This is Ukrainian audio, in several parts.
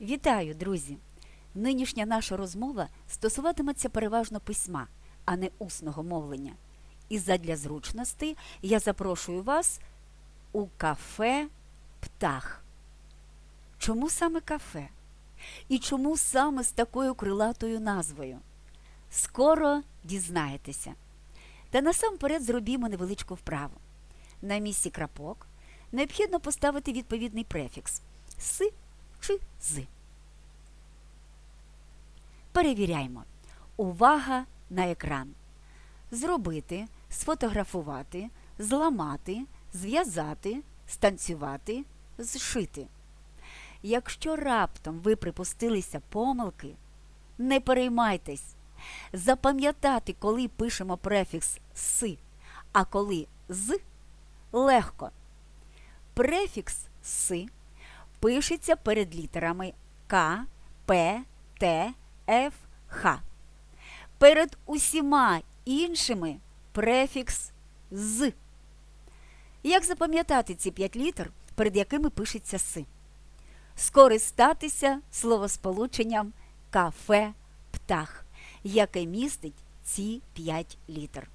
Вітаю, друзі! Нинішня наша розмова стосуватиметься переважно письма, а не усного мовлення. І задля зручності я запрошую вас у кафе Птах. Чому саме кафе? І чому саме з такою крилатою назвою? Скоро дізнаєтеся. Та насамперед зробімо невеличку вправу. На місці крапок необхідно поставити відповідний префікс си чи з. Перевіряємо. Увага на екран. Зробити, сфотографувати, зламати, зв'язати, станцювати, зшити. Якщо раптом ви припустилися помилки, не переймайтесь. Запам'ятати, коли пишемо префікс си, а коли з легко. Префікс си пишеться перед літерами К, П, Т, Ф, Х. Перед усіма іншими префікс з. Як запам'ятати ці п'ять літер, перед якими пишеться си? Скористатися словосполученням кафе птах, яке містить ці п'ять літер.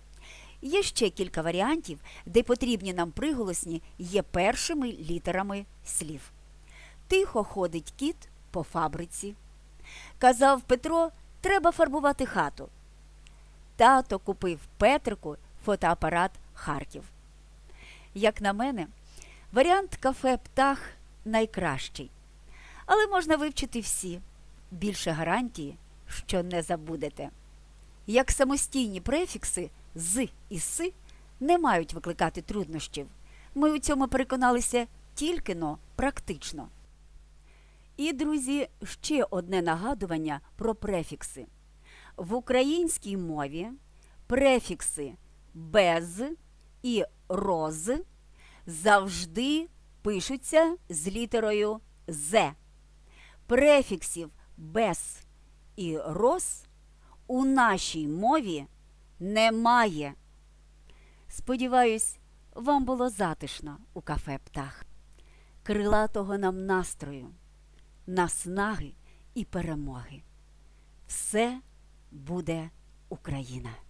Є ще кілька варіантів, де потрібні нам приголосні є першими літерами слів. Тихо ходить кіт по фабриці. Казав Петро, треба фарбувати хату. Тато купив Петрику фотоапарат Харків. Як на мене, варіант кафе птах найкращий. Але можна вивчити всі. Більше гарантії, що не забудете. Як самостійні префікси з і си не мають викликати труднощів. Ми у цьому переконалися тільки но практично. І, друзі, ще одне нагадування про префікси. В українській мові префікси без і роз завжди пишуться з літерою з. Префіксів без і роз у нашій мові немає. Сподіваюсь, вам було затишно у кафе птах. Крилатого нам настрою, наснаги і перемоги. Все буде Україна!